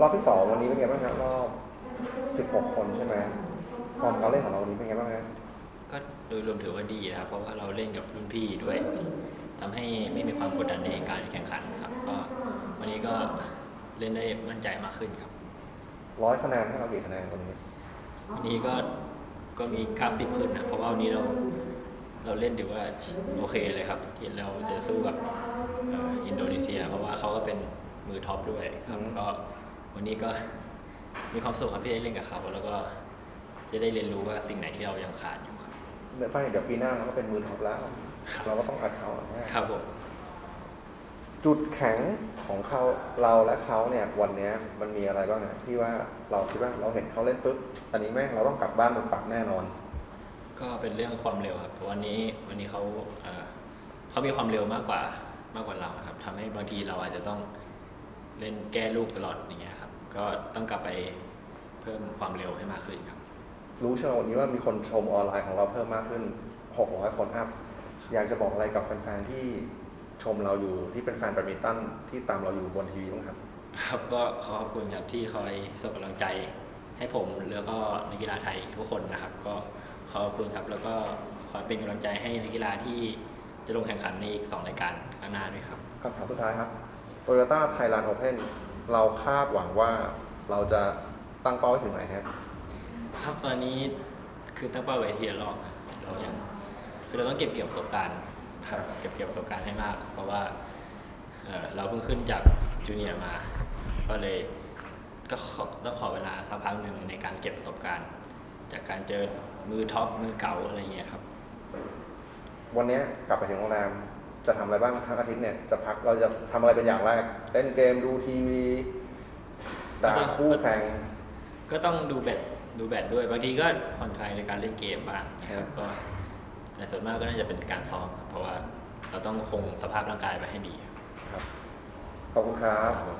รอบที่สองวันนี้เป็นไงบ้างครับรอบ16คนใช่ไหมฟอร์มการเล่นของเราวันนี้เป็นไงบ้างครับก็โดยรวมถือว่าดีนะครับ เพราะว่าเราเล่นกับรุ่นพี่ด้วยทำให้ไม่มีความกดดันในการแข่งขันครับ ก็วันนี้ก็เล่นได้มั่นใจมากขึ้นครับ ร้อยคะแนนให้เรากี่คะแนนวันนี้ วันนี้ก็ก็มี90ขึ้นนะเพราะว่าวันนี้เราเราเล่นถือว่าโอเคเลยครับ ที่เราจะสู้กับเอ่ออินโดนีเซีย เพราะว่าเขาก็เป็น มือท็อปด้วยครับอืมก็วันนี้ก็มีความสุขครับที่ได้เล่นกับเขาแล้วก็จะได้เรียนรู้ว่าสิ่งไหนที่เรายังขาดอยู่ครับเดี๋ยวไปเดี๋ยวปีหน้าเราก็เป็นมือท็อปแล้วครับเราก็ต้องอัดเขาแน่ครับผมจุดแข็งของเขาเราและเขาเนี่ยวันเนี้ยมันมีอะไรบ้างนะที่ว่าเราคิดว่าเราเห็นเขาเล่นปุ๊บอันนี้แม่งเราต้องกลับบ้านมันปรับแน่นอน ก็เป็นเรื่องความเร็วครับเพราะวันนี้วันนี้เขาเอ่อเขามีความเร็วมากกว่ามากกว่าเราครับทำให้บางทีเราอาจจะต้อง เล่นแก้ลูกตลอดอย่างเงี้ยครับ ก็ต้องกลับไปเพิ่มความเร็วให้มากขึ้นครับ รู้ใช่ไหมวันนี้ว่ามีคนชมออนไลน์ของเราเพิ่มมากขึ้น 600 คนอัพ อยากจะบอกอะไรกับแฟนๆที่ชมเราอยู่ที่เป็นแฟนแบดมินตันที่ตามเราอยู่บนทีวีบ้างครับ ครับก็ขอขอบคุณครับที่คอยส่งกำลังใจให้ผมแล้วก็นักกีฬาไทยทุกคนนะครับ ก็ขอบคุณครับแล้วก็ขอเป็นกำลังใจให้นักกีฬาที่จะลงแข่งขันในอีกสองรายการข้างหน้าด้วยครับ คำถามสุดท้ายครับ Toyota Thailand Open เราคาดหวังว่าเราจะตั้งเป้าไว้ถึงไหนครับ ครับตอนนี้คือตั้งเป้าไว้ทีละรอบนะเรายังคือเราต้องเก็บเกี่ยวประสบการณ์ครับเก็บเกี่ยวประสบการณ์ให้มาก เพราะว่าเอ่อเราเพิ่งขึ้นจากจูเนียร์มา ก็เลยก็ขอต้องขอเวลาสักพักหนึ่งในการเก็บประสบการณ์ จากการเจอมือท็อปมือเก่าอะไรอย่างเงี้ยครับ วันเนี้ยกลับไปถึงโรงแรม จะทำอะไรบ้างทั้งอาทิตย์เนี่ยจะพักเราจะทำอะไรเป็นอย่างแรกเล่นเกมดูทีวีด่าคู่แข่งก็ต้องดูแบตดูแบตด้วยบางทีก็ผ่อนคลายในการเล่นเกมบ้างนะครับก็แต่ส่วนมากก็น่าจะเป็นการซ้อมครับเพราะว่าเราต้องคงสภาพร่างกายไว้ให้ดีครับขอบคุณครับครับ